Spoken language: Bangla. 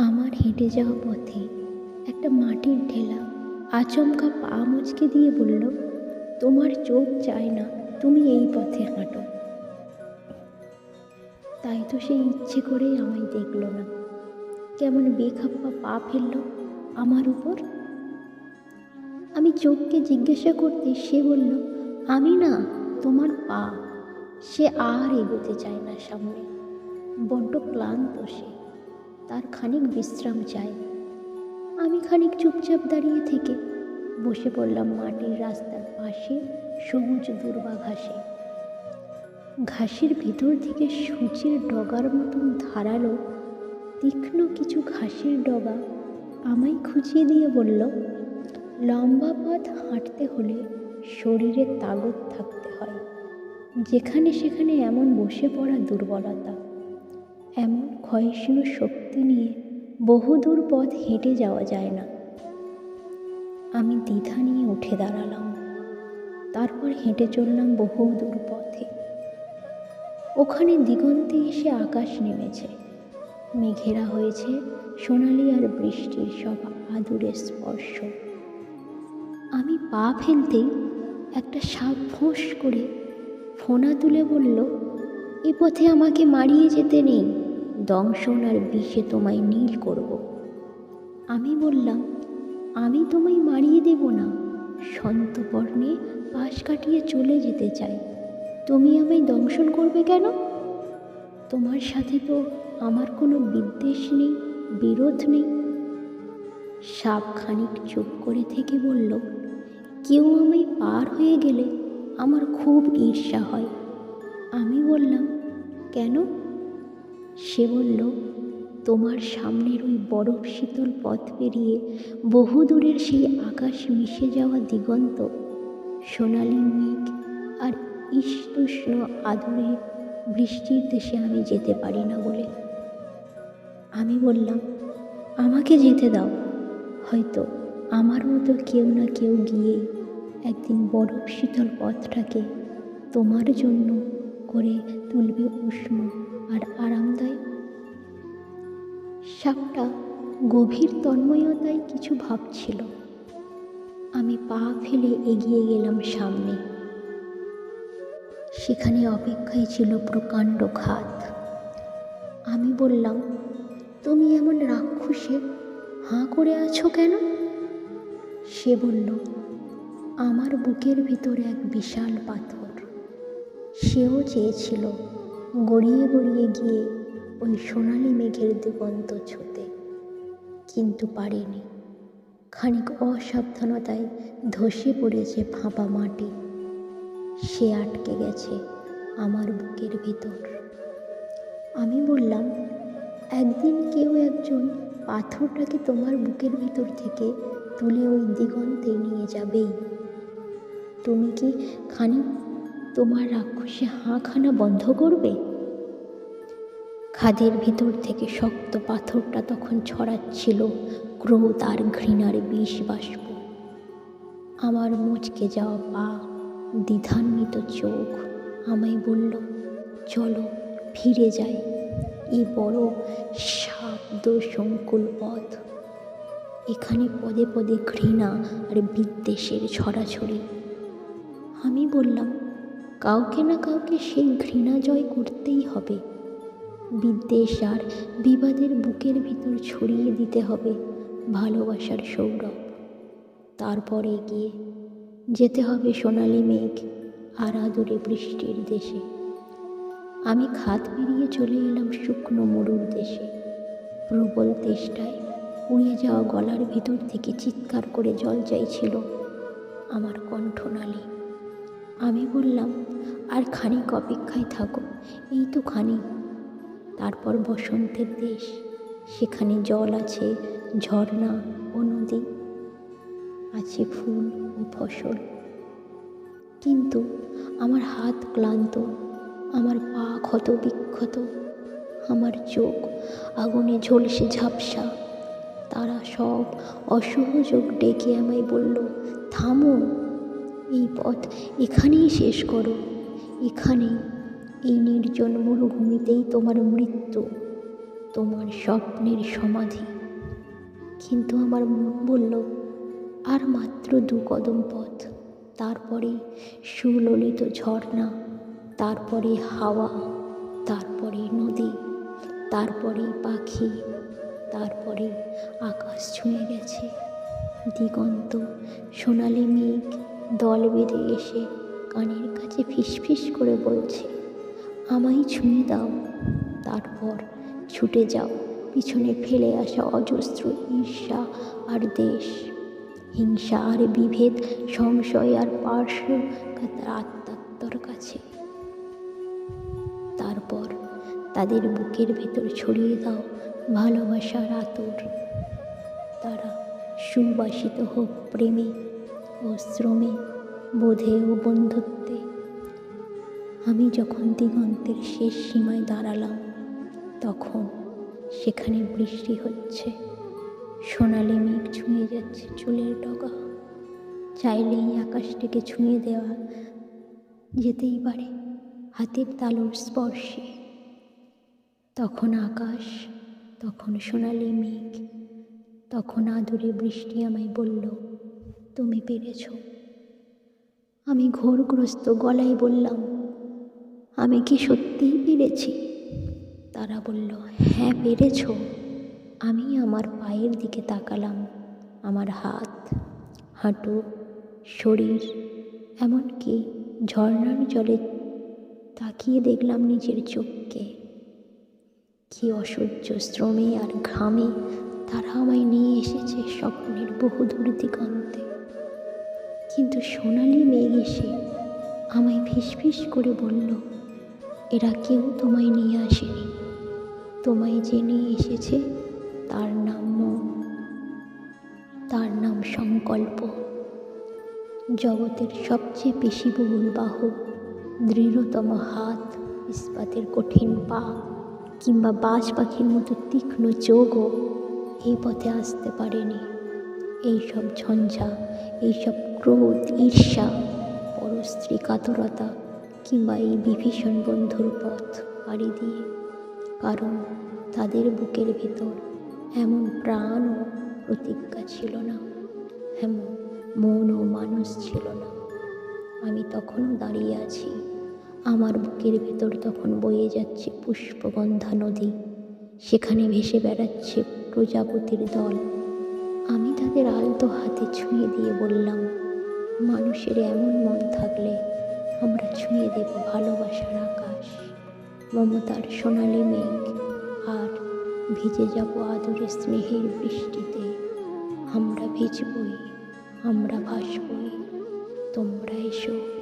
আমার হেঁটে যাওয়া পথে একটা মাটির ঢেলা আচমকা পা মুচকে দিয়ে বলল, তোমার চোখ চায় না, তুমি এই পথে হাঁটো। তাই তো সে ইচ্ছে করেই আমায় দেখল না। কেমন বেখাপ্পা পা ফেলল আমার উপর। আমি চোখকে জিজ্ঞাসা করতে সে বলল, আমি না, তোমার পা। সে আর এগোতে চায় না সামনে। বড্ড ক্লান্ত সে। তার খানিক বিশ্রাম চাই আমি খানিক চুপচাপ দাঁড়িয়ে থেকে বসে পড়লাম মাটির রাস্তার পাশে সবুজ দুর্বা ঘাসে। ঘাসের ভিতর থেকে সূচের ডগার মতন ধারালো, তীক্ষ্ণ কিছু ঘাসের ডগা আমায় খুঁচিয়ে দিয়ে বলল, লম্বা পথ হাঁটতে হলে শরীরে তাগত থাকতে হয়। যেখানে সেখানে এমন বসে পড়া দুর্বলতা। এমন ক্ষয়িষ্ণু শক্তি নিয়ে বহুদূর পথ হেঁটে যাওয়া যায় না। আমি দ্বিধা নিয়ে উঠে দাঁড়ালাম। তারপর হেঁটে চললাম বহুদূর পথে। ওখানে দিগন্তে এসে আকাশ নেমেছে। মেঘেরা হয়েছে, সোনালি আর বৃষ্টির সব আদুরে স্পর্শ। আমি পা ফেলতেই একটা সাপ ফোঁস করে ফোনা তুলে বলল, এ পথে আমাকে মারিয়ে যেতে নেই। দংশন আর বিষে তোমায় নীল করব। আমি বললাম, আমি তোমায় মারিয়ে দেব না। সন্তপর্ণে পাশ কাটিয়ে চলে যেতে চাই। তুমি আমায় দংশন করবে কেন? তোমার সাথে তো আমার কোনো বিদ্বেষ নেই, বিরোধ নেই। সাপ খানিক চুপ করে থেকে বলল, কেউ আমায় পার হয়ে গেলে আমার খুব ঈর্ষা হয়। আমি বললাম, কেন? সে বলল, তোমার সামনের ওই বরফ শীতল পথ পেরিয়ে বহু দূরের সেই আকাশ মিশে যাওয়া দিগন্ত। সোনালি মেঘ আর ইস্তুষ্ণ আদরে বৃষ্টির দেশে আমি যেতে পারি না বলে। আমি বললাম, আমাকে যেতে দাও। হয়তো আমার মতো কেউ না কেউ গিয়ে একদিন বরফ শীতল পথটাকে তোমার জন্য করে তুলবে উষ্ণ আর আরামদায়ক। সাপটা গভীর তন্ময়তায় কিছু ভাবছিল। আমি পা ফেলে এগিয়ে গেলাম সামনে। সেখানে অপেক্ষায় ছিল প্রকাণ্ড খাত। আমি বললাম, তুমি এমন রাক্ষসে হাঁ করে আছো কেন? সে বলল, আমার বুকের ভিতরে এক বিশাল পাথর। সেও চেয়েছিল গড়িয়ে গড়িয়ে গিয়ে ওই সোনালি মেঘের দিগন্ত ছুতে। কিন্তু পারেনি। খানিক অসাবধানতায় ধসে পড়েছে ফাঁপা মাটি। সে আটকে গেছে আমার বুকের ভিতর। আমি বললাম, একদিন কেউ একজন পাথরটাকে তোমার বুকের ভিতর থেকে তুলে ওই দিগন্তে নিয়ে যাবেই। তুমি কি খানিক তোমার রাক্ষসে হাঁখানা বন্ধ করবে? খাদের ভিতর থেকে শক্ত পাথরটা তখন ছড়াচ্ছিল ক্রোধ আর ঘৃণার বিষ বাষ্প। আমার মুচকে যাওয়া পা, দ্বিধান্বিত চোখ আমায় বলল, চলো, ফিরে যাই। এই বড় শাব্দ সংকুল পথ। এখানে পদে পদে ঘৃণা আর বিদ্বেষের ছড়াছড়ি। আমি বললাম কাউকে না কাউকে সেই ঘৃণা জয় করতেই হবে। বিদ্বেষ আর বিবাদের বুকের ভিতর ছড়িয়ে দিতে হবে ভালোবাসার সৌরভ। তারপরে গিয়ে যেতে হবে সোনালি মেঘ আর আদরে বৃষ্টির দেশে। আমি খাত পেরিয়ে চলে এলাম শুকনো মরুর দেশে। প্রবল তেষ্টায় উড়িয়ে যাওয়া গলার ভিতর থেকে চিৎকার করে জল চাইছিল আমার কণ্ঠনালী। আমি বললাম আর খানিক অপেক্ষায় থাকো, এই তো খানিক। তারপর বসন্তের দেশ, সেখানে জল আছে, ঝর্ণা ও নদী, আছে ফুল ও ফসল। কিন্তু আমার হাত ক্লান্ত, আমার পা ক্ষত বিক্ষত, আমার চোখ আগুনে ঝলসে ঝাপসা। তারা সব অসহযোগ ডেকে আমায় বলল, থামো, এই পথ এখানেই শেষ করো। এখানেই এই নির্জন মরুভূমিতেই তোমার মৃত্যু, তোমার স্বপ্নের সমাধি। কিন্তু আমার মন বলল, আর মাত্র দু কদম পথ, তারপরে সুললিত ঝর্ণা, তারপরে হাওয়া, তারপরে নদী, তারপরে পাখি, তারপরে আকাশ ছুঁয়ে গেছে। দিগন্ত, সোনালি মেঘ, দল বেঁধে এসে কানের কাছে ফিসফিস করে বলছে, আমায় ছুঁয়ে দাও। তারপর ছুটে যাও। পিছনে ফেলে আসা অজস্র ঈর্ষা আর দেশ। হিংসা আর বিভেদ, সংশয় আর পার্শ্বকাতার আত্মাত্মর কাছে। তারপর তাদের বুকের ভেতর ছড়িয়ে দাও ভালোবাসার আতর। তারা সুবাসিত হোক প্রেমে ও শ্রমে। বোধে ও বন্ধুত্বে। আমি যখন দিগন্তের শেষ সীমায় দাঁড়ালাম, তখন সেখানে বৃষ্টি হচ্ছে। সোনালি মেঘ ছুঁয়ে যাচ্ছে চুলের ডগা। চাইলেই আকাশটিকে ছুঁয়ে দেওয়া যেতেই পারে হাতের তালুর স্পর্শে। তখন আকাশ, তখন সোনালি মেঘ, তখন আদুরে বৃষ্টি আমায় বলল, তুমি পেরেছ। আমি ঘোরগ্রস্ত গলায় বললাম, আমি কি সত্যিই পেরেছি? তারা বলল হ্যাঁ পেরেছ। আমি আমার পায়ের দিকে তাকালাম, আমার হাত, হাঁটু, শরীর, এমনকি ঝর্ণার জলে তাকিয়ে দেখলাম নিজের চোখকে। কি অসহ্য শ্রমে আর ঘামে তারা আমায় নিয়ে এসেছে স্বপ্নের বহুদূর দিগন্তে। কিন্তু সোনালি মেঘ এসে আমায় ফিসফিস করে বলল, এরা কেউ তোমায় নিয়ে আসেনি। তোমায় যে নিয়ে এসেছে তার নাম মন তার নাম সংকল্প। জগতের সবচেয়ে পেশিবহুল বাহু, দৃঢ়তম হাত, ইস্পাতের কঠিন পা, কিংবা বাজ পাখির মতো তীক্ষ্ণ চোখও এই পথে আসতে পারেনি। এইসব ঝঞ্ঝা, এইসব ক্রোধ ঈর্ষা পরস্ত্রী কাতরতা কিংবা এই বিভীষণ বন্ধুর পথ পাড়ি দিয়ে, কারণ তাদের বুকের ভেতর এমন প্রাণ ও প্রতিজ্ঞা ছিল না, এমন মন ও মানুষ ছিল না। আমি তখনও দাঁড়িয়ে আছি, আমার বুকের ভেতর তখন বয়ে যাচ্ছে পুষ্পগন্ধা নদী, সেখানে ভেসে বেড়াচ্ছে প্রজাপতির দল। আমি তাদের আলতো হাতে ছুঁয়ে দিয়ে বললাম মানুষের এমন মন থাকলে আমরা ছুঁয়ে দেব ভালোবাসার আকাশ। মমতার সোনালি মেঘ, আর ভিজে যাব আদরে স্নেহের বৃষ্টিতে। আমরা ভিজবই, আমরা ভাসবই, তোমরা এসো।